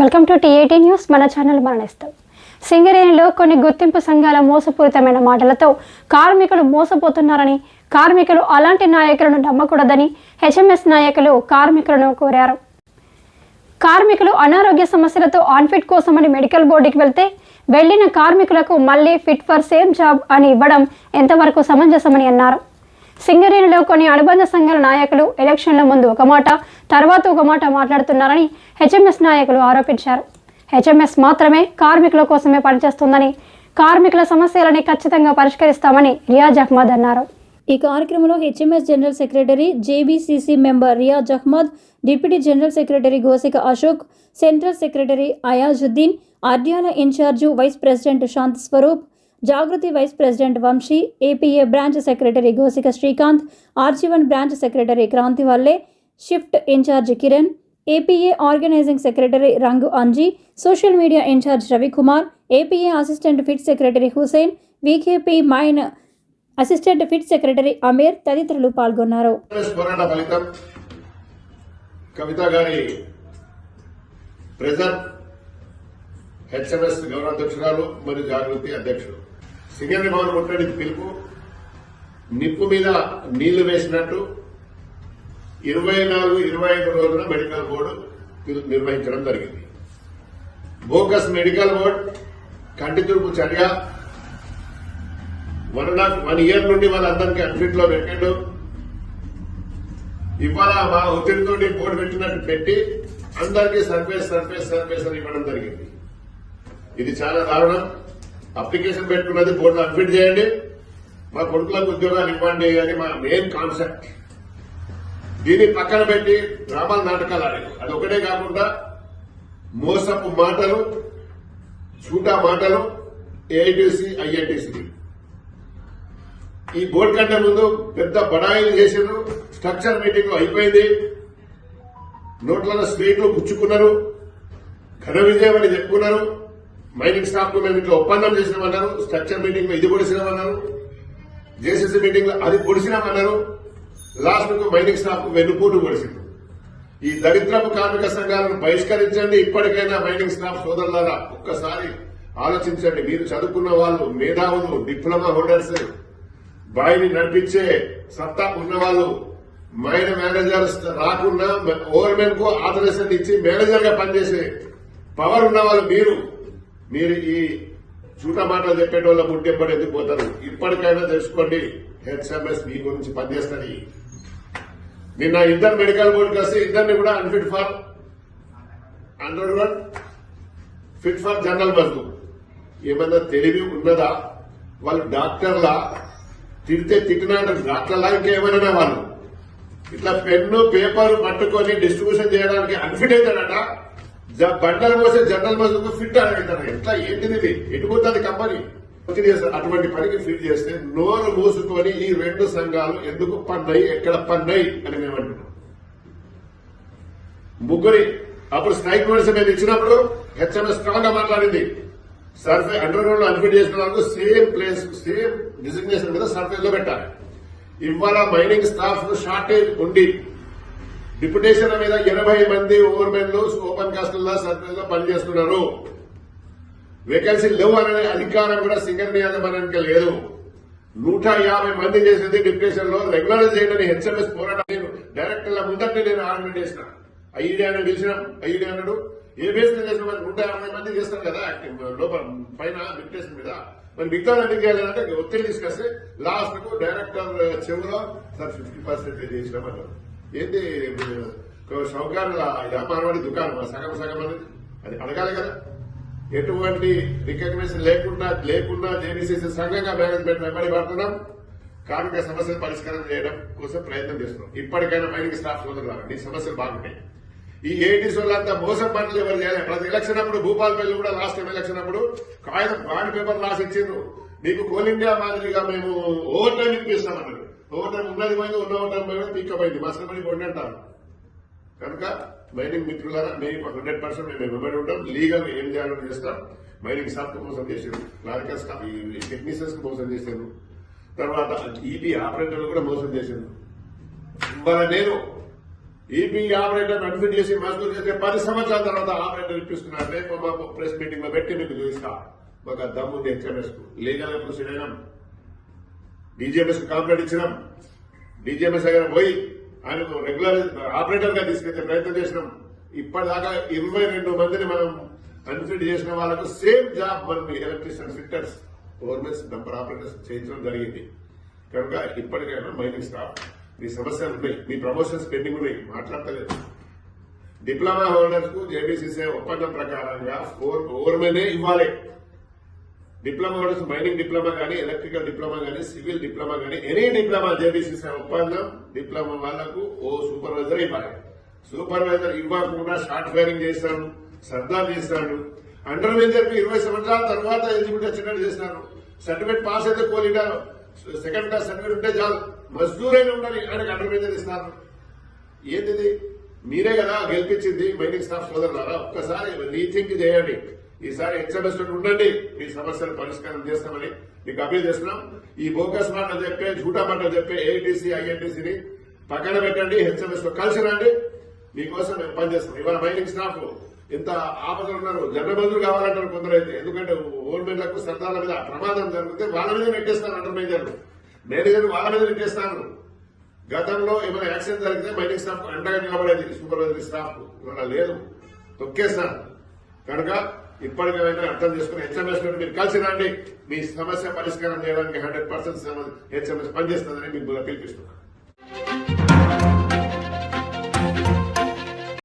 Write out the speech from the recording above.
Welcome to TAT news మన channel మరణిస్తాం. సింగరేణిలో కొన్ని గుర్తింపు సంఘాల మోసపూరితమైన మాటలతో కార్మికులు మోసపోతున్నారని కార్మికులు అలాంటి నాయకులను నమ్మకూడదని హెచ్ఎంఎస్ నాయకులు కార్మికులను కోరారు. కార్మికులు అనారోగ్య సమస్యలతో ఆన్ఫిట్ కోసమని మెడికల్ బోర్డుకి వెళ్తే వెళ్ళిన కార్మికులకు మళ్ళీ ఫిట్ ఫర్ సేమ్ జాబ్ అని ఇవ్వడం ఎంతవరకు సమంజసమని అన్నారు. సింగరేణిలో కొన్ని అనుబంధ సంఘాల నాయకులు ఎలక్షన్ల ముందు ఒక మాట తర్వాత ఒక మాట మాట్లాడుతున్నారని హెచ్ఎంఎస్ నాయకులు ఆరోపించారు. హెచ్ఎంఎస్ మాత్రమే కార్మికుల కోసమే పనిచేస్తుందని కార్మికుల సమస్యలని ఖచ్చితంగా పరిష్కరిస్తామని రియాజ్ అహ్మద్ అన్నారు. ఈ కార్యక్రమంలో HMS general secretary JBCC member Riyaz Ahmed deputy general secretary Gosika Ashok central secretary Ayazuddin Aryala incharge vice president Shanti Swaroop Jagruthi vice president Vamsi APA branch secretary Gosika Srikanth RG one branch secretary Kranti వల్లే shift incharge Kiran APA organizing secretary Rangu Anji social media incharge Ravikumar APA assistant pit secretary Hussain VKP mine assistant pit secretary Amir తదితరులు పాల్గొన్నారు. కవిత గారి pressure HMS మరియు జాగృతి అధ్యక్షుడు. సింగరేణి భవన్ ముట్టడి పిలుపు. నిప్పు మీద నీళ్ళు వేసినట్టు. ఇరవై నాలుగు ఇరవై ఐదు రోజున మెడికల్ బోర్డు నిర్వహించడం జరిగింది. బోకస్ మెడికల్ బోర్డు కంటి తురుపు చర్య. One and half one year నుండి వాళ్ళందరికీ అన్ఫిట్లో పెట్టాడు. ఇవాళ మా ఒత్తిడితో బోర్డు పెట్టినట్టు పెట్టి అందరికీ సర్ఫేస్ సర్ఫేస్ సర్ఫేస్ అని ఇవ్వడం జరిగింది. ఇది చాలా దారుణం. అప్లికేషన్ పెట్టుకున్నది బోర్డులో అడ్మిట్ చేయండి. మా కొడుకులకు ఉద్యోగాలు ఇవ్వండి అని మా మెయిన్ కాన్సెప్ట్ దీన్ని పక్కన పెట్టి డ్రామాలు నాటకాలు ఆడారు. అది ఒకటే కాకుండా మోసపు మాటలు చూటా మాటలు ఏఐటీసీ ఐఐటీసీ ఈ బోర్డు కంటే ముందు పెద్ద బడాయిలు చేసారు స్ట్రక్చర్ మీటింగ్ అయిపోయింది. నోట్లలో స్ట్రీట్లు గుచ్చుకున్నారు. ఘన విజయం అని చెప్పుకున్నారు. మైనింగ్ స్టాఫ్ మేము ఇట్లా ఒప్పందం చేసినామన్నారు స్ట్రక్చర్ మీటింగ్లో ఇది పొడిసినామన్నారు జేసీసీ మీటింగ్లో అది పొడిసినామన్నారు లాస్ట్కు మైనింగ్ స్టాఫ్కు వెన్నుపోటు పొడిసింది ఈ దరిద్రపు కార్మిక సంఘాలను బహిష్కరించండి ఇప్పటికైనా మైనింగ్ స్టాఫ్ సోదరులారా ఒక్కసారి ఆలోచించండి. మీరు చదువుకున్న వాళ్ళు మేధావులు డిప్లొమా హోల్డర్స్ బాయిని నడిపించే సత్తా ఉన్నవాళ్ళు మైన మేనేజర్స్ రాకుండా ఓవర్మెన్కు ఆథరైజేషన్ ఇచ్చి మేనేజర్గా పనిచేసే పవర్ ఉన్న వాళ్ళు మీరు. మీరు ఈ చూట మాటలు చెప్పేటోళ్ళ ముట్టెప్పటి ఎందుకు పోతారు? ఇప్పటికైనా తెలుసుకోండి హెచ్ఎంఎస్ మీ గురించి పనిచేస్తుంది. నిన్న ఇద్దరు మెడికల్ బోర్డు కలిసి ఇద్దరిని కూడా unfit for under one fit for general bus ఏమన్నా తెలివి ఉన్నదా? వాళ్ళు డాక్టర్లా తిడితే తిట్టినా డాక్టర్లా ఇంకేమైనా వాళ్ళు. ఇట్లా పెన్ను పేపర్ పట్టుకొని డిస్ట్రిబ్యూషన్ చేయడానికి అన్ఫిట్ అవుతాడట. జ- బండలు పోసే జనరల్ మజ్దూర్ ఫిట్ అని అంటారు ఎట్లా? ఏంటిది ఇది? ఎటుపోతుంది కంపెనీ? అటువంటి పనికి ఫిట్ చేస్తే నోరు మూసుకొని ఈ రెండు సంఘాలు ఎందుకు పన్నాయి ఎక్కడ పన్నాయి అని మేము అంటున్నాం. ముగ్గురి అప్పుడు స్ట్రైక్ నోటీస్ మేము ఇచ్చినప్పుడు హెచ్ఎంఎస్ స్ట్రాంగ్గా మాట్లాడింది. సర్వే అండర్ గ్రౌండ్లో అన్ఫిట్ చేసిన వాళ్ళకు సేమ్ ప్లేస్ సేమ్ డిజిగ్నేషన్ మీద సర్వే లో పెట్టాలి. ఇవాళ మైనింగ్ స్టాఫ్ షార్టేజ్ ఉండి డిప్యుటేషన్ మీద ఎనభై మంది ఓవర్మెన్లు ఓపెన్ కాస్టుల్లో సర్వేలో పనిచేస్తున్నారు. వేకెన్సీ లేవు అనే అధికారం కూడా సింగర్ నియామకానికి లేదు. నూట యాభై మంది చేసింది డిప్యుటేషన్లో రెగ్యులర్ చేయడానికి హెచ్ఎంఎస్ పోరాటం నేను డైరెక్టర్ల ముందటే నేను ఆర్డర్ చేసిన. ఐడి అని పిలిచిన ఐడి అన్నాడు. ఏ బేస్ మీద చేసిన నూట యాభై మంది చేస్తారు కదా లోపల పైన డిప్యుటేషన్ మీద. మరి మిగతా ఎందుకు చేయాలంటే ఒత్తిడి తీసుకొస్తే లాస్ట్కు డైరెక్టర్ చెవులో సార్ ఫిఫ్టీ పర్సెంట్ చేసినామన్నారు. ఏంటి షౌకారుల వ్యాపారం దుకాణం సగం సగం అనేది అది అడగాలి కదా. ఎటువంటి రికగ్నేషన్ లేకుండా లేకుండా జేబీసీసీ సంఘంగా మేనేజ్మెంట్ వెంబడి పడుతున్నాం కార్మిక సమస్యలు పరిష్కారం చేయడం కోసం ప్రయత్నం చేస్తున్నాం. ఇప్పటికైనా మైనింగ్ స్టాఫ్ సోదరులారా ఈ సమస్యలు బాగుంటాయి. ఈ ఏటీస్ వాళ్ళంతా మోసం పనులు ఎవరు చేయాలి? ప్రతి ఎలక్షన్ అప్పుడు భూపాలపల్లి కూడా లాస్ట్ టైం ఎలక్షన్ అప్పుడు కాగితం బాండ్ పేపర్ రాసి ఇచ్చిండ్రు. మీకు కోల్ ఇండియా మాదిరిగా మేము ఓవర్ టైం ఇప్పిస్తామన్నారు. ఓవర్ టైం ఉన్నది పోయింది ఉన్న ఓవర్ టైం పోయింది పీక్కపోయింది. మసలపడి పొండి అంటారు కనుక మైనింగ్ మిత్రులారా మేము హండ్రెడ్ పర్సెంట్ మేము వెంబడి ఉంటాం. లీగల్ ఏం చేయాలని చేస్తాం. మైనింగ్ స్టాఫ్ మోసం చేశారు. క్లారికల్ స్టాఫ్ టెక్నీషియన్స్ మోసం చేశారు. తర్వాత ఈపీ ఆపరేటర్లు కూడా మోసం చేశారు. ఇవాళ నేను ఈపీ ఆపరేటర్ అడ్మిట్ చేసి మజూరు చేస్తే పది సంవత్సరాల తర్వాత ఆపరేటర్ ఇప్పిస్తున్నారు రేపు మా ప్రెస్ మీటింగ్లో పెట్టి మీకు చూపిస్తా. మాకు ఆ దమ్ము హెచ్ఎంఎస్ లీగల్ ప్రొసీడ్ అయినా. డీజీఎంఎస్ కంప్లైంట్ ఇచ్చినాం. డీజీఎంఎస్ దగ్గర పోయి ఆయనకు రెగ్యులర్ ఆపరేటర్గా తీసుకెళ్తే ప్రయత్నం చేసినాం. ఇప్పటిదాకా ఇరవై రెండు మందిని మనం అన్ఫిట్ చేసిన వాళ్ళకు సేమ్ జాబ్ మనం electrician fitters governments dumper operators చేయించడం జరిగింది. కనుక ఇప్పటికైనా మైనింగ్ స్టాఫ్ మీ సమస్యలు ఉన్నాయి. మీ ప్రమోషన్స్ పెండింగ్ ఉన్నాయి. మాట్లాడతలేదు. డిప్లొమా హోల్డర్స్కు జేబీసీసీ ఒప్పందం ప్రకారంగా ఫోర్ ఓవర్మెనే ఇవ్వాలి. డిప్లొమా కూడా మైనింగ్ డిప్లొమా కానీ ఎలక్ట్రికల్ డిప్లొమా కానీ సివిల్ డిప్లొమా కానీ ఎనీ డిప్లొమా జేబీసీసీ ఒప్పందం డిప్లొమా వాళ్ళకు ఓ సూపర్వైజర్ ఇవ్వాలి. సూపర్వైజర్ ఇవ్వకుండా షార్ట్ ఫైరింగ్ చేస్తాడు సర్దార్ చేస్తాడు. అండర్ మేజర్ ఇరవై సంవత్సరాల తర్వాత ఎలిజిబిలిటీ వచ్చినట్టు చేసినారు సర్టిఫికేట్ పాస్ అయితే కోలిగా సెకండ్ క్లాస్ సర్టిఫికేట్ ఉంటే చాలు. మజ్దూర్ అయినా ఉండాలి ఆయనకు అండర్ మేజర్ ఇస్తారు. ఏంటిది? మీరే కదా గెలిపించింది మైనింగ్ స్టాఫ్ సోదరులారా? ఒక్కసారి రీథింక్ చేయండి. ఈసారి హెచ్ఎంఎస్ ఉండండి. మీ సమస్యలు పరిష్కారం చేస్తామని మీకు అప్పీల్ చేస్తున్నాం. ఈ బోకస్ మాటలు చెప్పే జూటా మాటలు చెప్పే ఏఐటీసీ ఐఎన్టీసీని పక్కన పెట్టండి హెచ్ఎంఎస్లో కలిసి రండి. మీకోసం మేము పనిచేస్తాం ఇవాళ మైనింగ్ స్టాఫ్ ఇంత ఆపదలు ఉన్నారు. జనబంధులు కావాలంటారు కొందరైతే. ఎందుకంటే ఓల్మెన్లకు సర్దార్ల మీద ప్రమాదం జరిగితే వాళ్ళ మీద నెట్టేస్తాను అంటారు మేజర్లు మేనేజర్ వాళ్ళ మీద నెట్టేస్తాను గతంలో ఏమైనా యాక్సిడెంట్ జరిగితే మైనింగ్ స్టాఫ్ అండగా నిలబడేది. Supervisory staff. ఇవాళ లేదు. తొక్కేస్తాను కనుక ఇప్పటికైనా అర్థం చేసుకుని హెచ్ఎంఎస్ నుండి మీరు కలిసి రండి. మీ సమస్య పరిష్కారం చేయడానికి హండ్రెడ్ పర్సెంట్ హెచ్ఎంఎస్ పనిచేస్తుందని మీకు పిలిపిస్తున్నాను